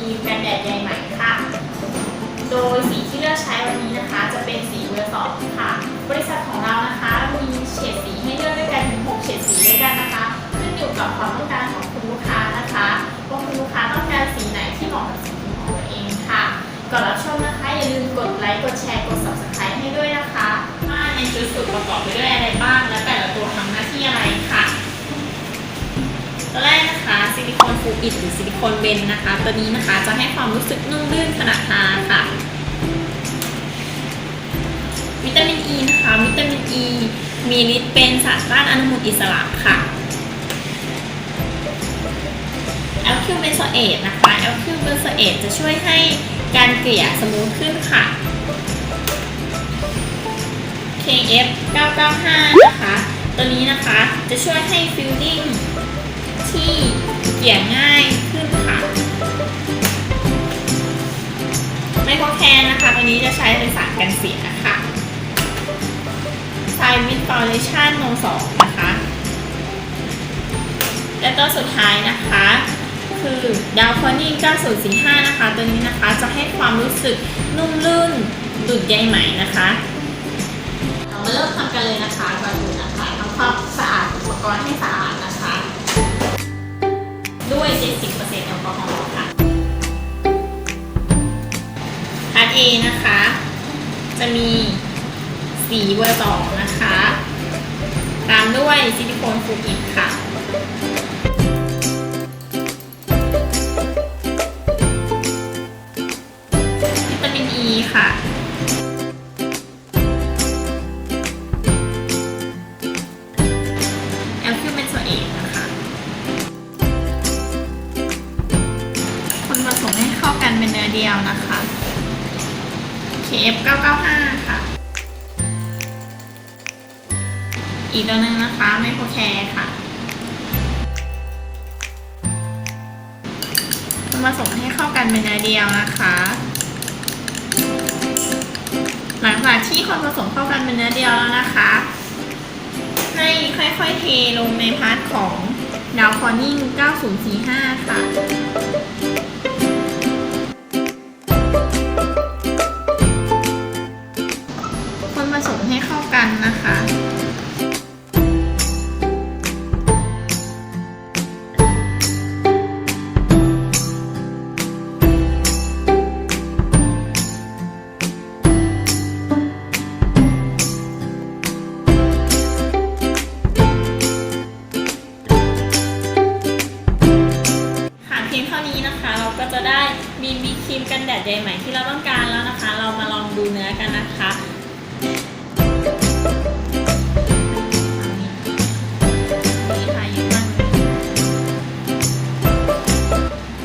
ครีมกันแดดใยไหมค่ะ โดยสีที่เลือกใช้วันนี้นะคะ จะเป็นสีเบอร์สองค่ะ บริษัทของเรานะคะมีเฉดสีให้เลือกด้วยกันถึง6เฉดสีด้วยกันนะคะขึ้นอยู่กับความต้องการของคุณลูกค้านะคะว่าคุณลูกค้าต้องการสีไหนที่เหมาะกับสีผิวของตัวเองค่ะก่อนรับชมนะคะอย่าลืมกดไลค์กดแชร์กด subscribe ให้ด้วยนะคะมาในชุดสูตรประกอบไปด้วยอะไรบ้างและแต่ละตัวทำหน้าที่อะไรค่ะตัวแรกนะคะ ซิลิโคนฟูอิดหรือซิลิโคนเบนนะคะ ตัวนี้นะคะจะให้ความรู้สึกนุ่มลื่นขณะทาค่ะ วิตามินอ e ีนะคะวิตามินอ e ีมีฤทธิ์เป็นสารต้านอนุมูลอิสระค่ะแอลคิวเบนโซเอตนะคะแอลคิวเบนโซเอตจะช่วยให้การเกลี่ยสมูทขึ้นค่ะ KF 995นะคะ ตัวนี้นะคะจะช่วยให้ฟิลลิ่งที่ เกี่ยง่ายขึ้นค่ะ ไมโครแคนนะคะตัวนี้จะใช้เป็นสารกันเสียค่ะไซวินฟาวเดชั่นโน2นะคะ และตัวสุดท้ายนะคะคือดาวคอนิ่ง9045 นะคะ ตัวนี้นะคะจะให้ความรู้สึกนุ่มลื่นดุดใยไหมนะคะเรามาเริ่มทำกันเลยนะคะก่อนอื่นนะคะทำความสะอาดอุปกรณ์ให้ A นะคะ จะมีสีเบอร์สองนะคะ ตามด้วยซิลิโคนฟูอิดค่ะวิตามินอ e ีค่ะแอลคิวเมนโซเอตนะคะ คนผสมให้เข้ากันเป็นเนื้อเดียวนะคะ KF 995 ค่ะ อีกตัวหนึ่งนะคะไมโครแคร์ค่ะคนผสมให้เข้ากันเป็นเนื้อเดียวนะคะ หลังจากที่คนผสมเข้ากันเป็นเนื้อเดียวแล้วนะคะ ให้ค่อยๆเทลงในพาร์ทของดาวคอนิ่ง 9045 ค่ะ ก็จะได้บีบีครีมกันแดดใยไหมที่เราต้องการแล้วนะคะ เรามาลองดูเนื้อกันนะคะนี่ค่ะเยอะมากเลย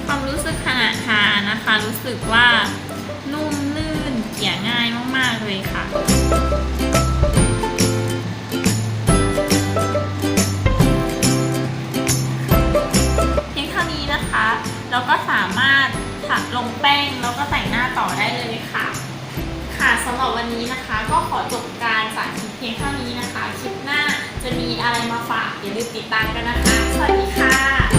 ความรู้สึกขณะทานะคะรู้สึกว่านุ่มลื่นเกลี่ยง่ายมาก ๆ เลยค่ะ ลงแป้งแล้วก็แต่งหน้าต่อได้เลยค่ะ ค่ะสำหรับวันนี้นะคะ ก็ขอจบการสาธิตเพียงเท่านี้นะคะ คลิปหน้าจะมีอะไรมาฝากอย่าลืมติดตามกันนะคะ สวัสดีค่ะ